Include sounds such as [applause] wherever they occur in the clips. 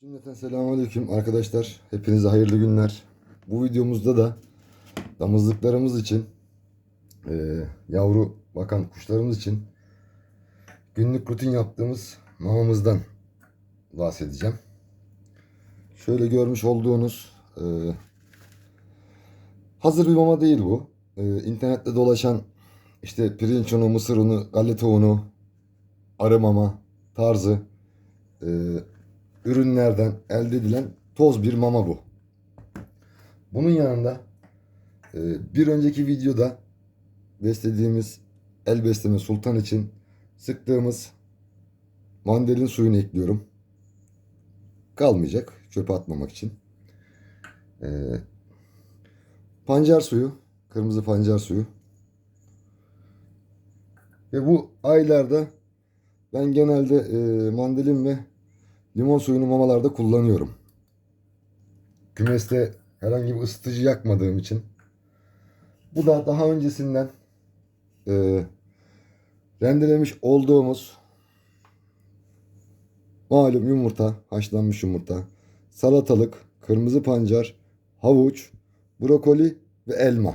Cümleten selamünaleyküm arkadaşlar. Hepinize hayırlı günler. Bu videomuzda da damızlıklarımız için e, yavru bakan kuşlarımız için günlük rutin yaptığımız mamamızdan bahsedeceğim. Şöyle görmüş olduğunuz e, hazır bir mama değil bu. E, internette dolaşan işte pirinç unu, mısır unu, galeta unu, arı mama tarzı e, ürünlerden elde edilen toz bir mama bu. Bunun yanında e, bir önceki videoda beslediğimiz el besleme sultan için sıktığımız mandalin suyunu ekliyorum. Kalmayacak çöpe atmamak için. E, pancar suyu, kırmızı pancar suyu. Ve bu aylarda ben genelde e, mandalin ve limon suyunu mamalarda kullanıyorum. Kümeste herhangi bir ısıtıcı yakmadığım için. Bu da daha öncesinden e, rendelemiş olduğumuz malum yumurta, haşlanmış yumurta, salatalık, kırmızı pancar, havuç, brokoli ve elma.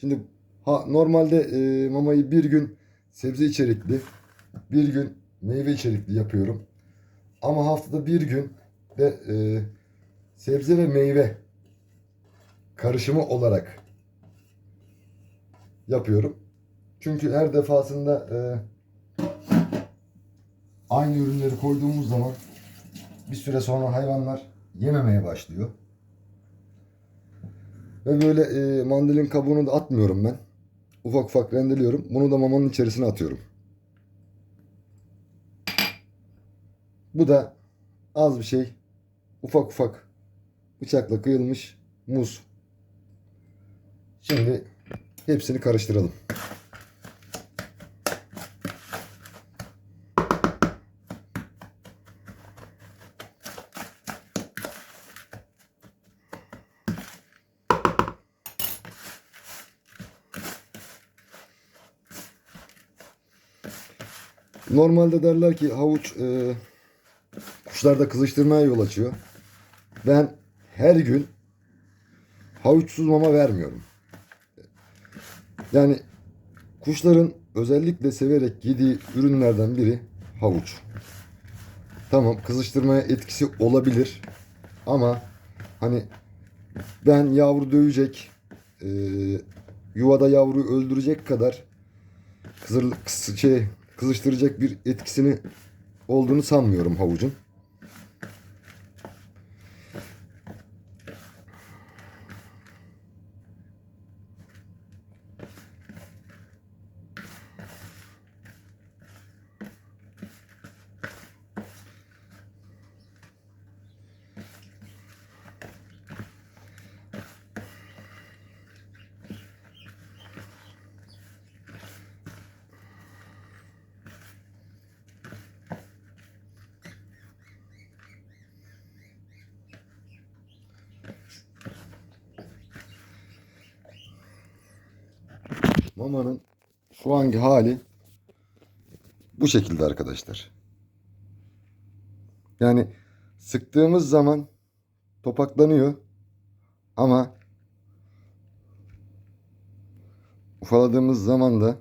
Şimdi ha, normalde e, mamayı bir gün sebze içerikli, bir gün meyve içerikli yapıyorum. Ama haftada bir gün de e, sebze ve meyve karışımı olarak yapıyorum. Çünkü her defasında e, aynı ürünleri koyduğumuz zaman bir süre sonra hayvanlar yememeye başlıyor. Ve böyle e, mandalin kabuğunu da atmıyorum ben. Ufak ufak rendeliyorum. Bunu da mamanın içerisine atıyorum. Bu da az bir şey. Ufak ufak bıçakla kıyılmış muz. Şimdi hepsini karıştıralım. Normalde derler ki havuç e, kuşlarda kızıştırmaya yol açıyor. Ben her gün havuçsuz mama vermiyorum. Yani kuşların özellikle severek yediği ürünlerden biri havuç. Tamam kızıştırmaya etkisi olabilir ama hani ben yavru dövecek e, yuvada yavruyu öldürecek kadar kızır, şey, kızıştıracak bir etkisini olduğunu sanmıyorum havucun. Mamanın şu anki hali bu şekilde arkadaşlar. Yani sıktığımız zaman topaklanıyor ama ufaladığımız zaman da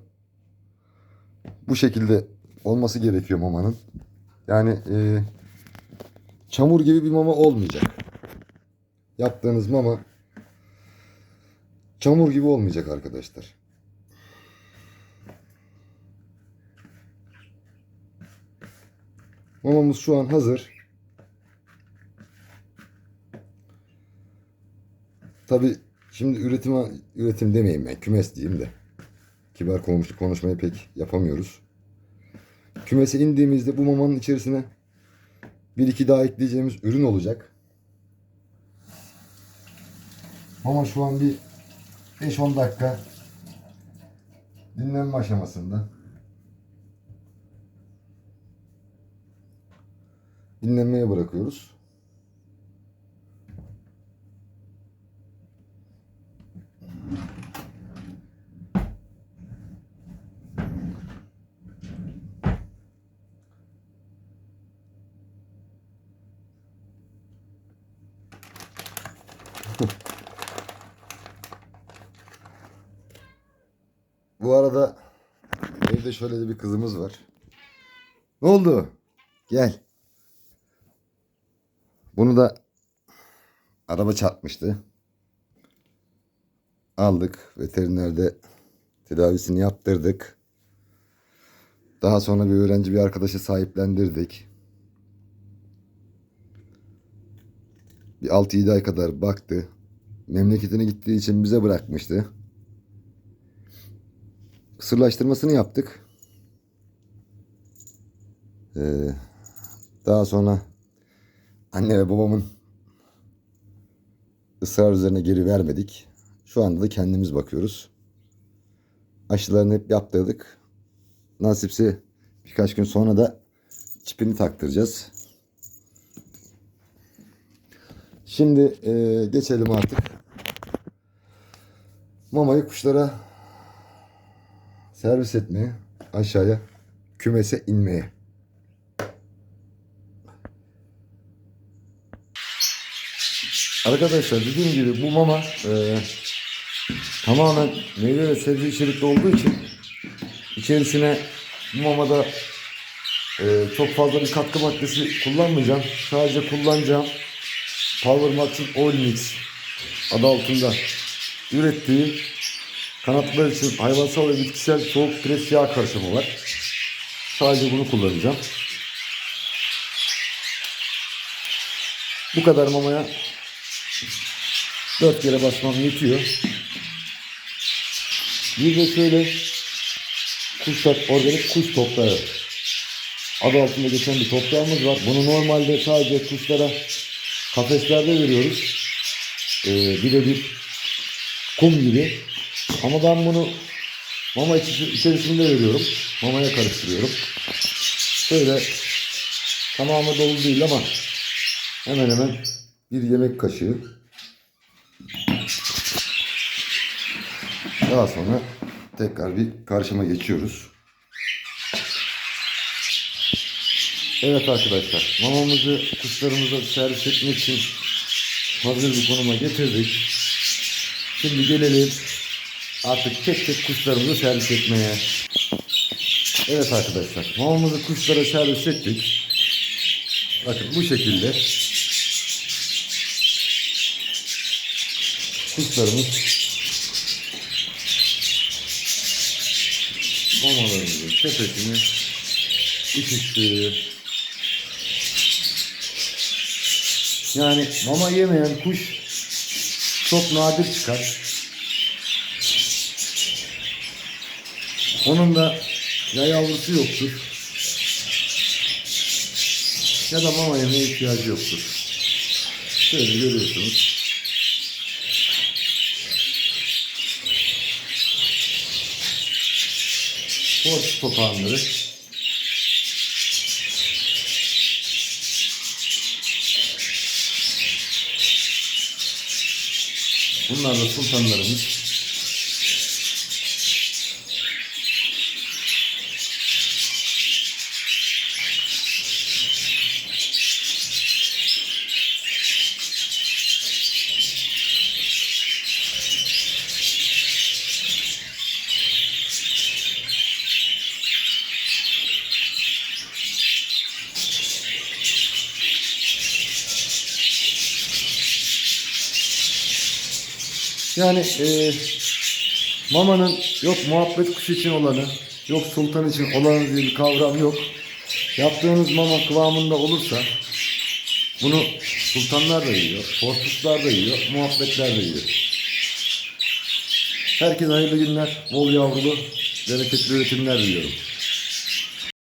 bu şekilde olması gerekiyor mamanın. Yani e, çamur gibi bir mama olmayacak. Yaptığınız mama çamur gibi olmayacak arkadaşlar. Mamamız şu an hazır. Tabi şimdi üretime üretim demeyeyim ben kümes diyeyim de. Kibar konuş, konuşmayı pek yapamıyoruz. Kümese indiğimizde bu mamanın içerisine bir iki daha ekleyeceğimiz ürün olacak. Mama şu an bir 5-10 dakika dinlenme aşamasında. Dinlenmeye bırakıyoruz. [laughs] Bu arada evde şöyle de bir kızımız var. Ne oldu? Gel. Bunu da araba çarpmıştı. Aldık. Veterinerde tedavisini yaptırdık. Daha sonra bir öğrenci bir arkadaşı sahiplendirdik. Bir 6-7 ay kadar baktı. Memleketine gittiği için bize bırakmıştı. Kısırlaştırmasını yaptık. Ee, daha sonra anne ve babamın ısrar üzerine geri vermedik. Şu anda da kendimiz bakıyoruz. Aşılarını hep yaptırdık. Nasipse birkaç gün sonra da çipini taktıracağız. Şimdi e, geçelim artık. Mamayı kuşlara servis etmeye, aşağıya kümese inmeye. Arkadaşlar dediğim gibi bu mama e, tamamen meyve ve sebze içerikli olduğu için içerisine bu mamada e, çok fazla bir katkı maddesi kullanmayacağım. Sadece kullanacağım Power Max'ın Oil Mix adı altında ürettiği kanatlar için hayvansal ve bitkisel soğuk pres yağ karışımı var. Sadece bunu kullanacağım. Bu kadar mamaya 4 kere basmam yetiyor. Bir de şöyle kuşlar organik kuş toprağı adı altında geçen bir toprağımız var. Bunu normalde sadece kuşlara kafeslerde veriyoruz. Ee, birebir kum gibi. Ama ben bunu mama içerisinde veriyorum. Mamaya karıştırıyorum. Şöyle tamamı dolu değil ama hemen hemen bir yemek kaşığı. Daha sonra tekrar bir karşıma geçiyoruz. Evet arkadaşlar mamamızı kuşlarımıza servis etmek için hazır bir konuma getirdik. Şimdi gelelim artık tek tek kuşlarımızı servis etmeye. Evet arkadaşlar mamamızı kuşlara servis ettik. Bakın bu şekilde kuşlarımız mamalarımızın sepetini içişti. Yani mama yemeyen kuş çok nadir çıkar. Onun da ya yavrusu yoktur ya da mama yemeye ihtiyacı yoktur. Şöyle görüyorsunuz. Horse papağanları. Bunlar da sultanlarımız. Yani e, mamanın yok muhabbet kuşu için olanı, yok sultan için olanı diye bir kavram yok. Yaptığınız mama kıvamında olursa bunu sultanlar da yiyor, fortuslar da yiyor, muhabbetler de yiyor. Herkese hayırlı günler, bol yavrulu, bereketli üretimler diliyorum.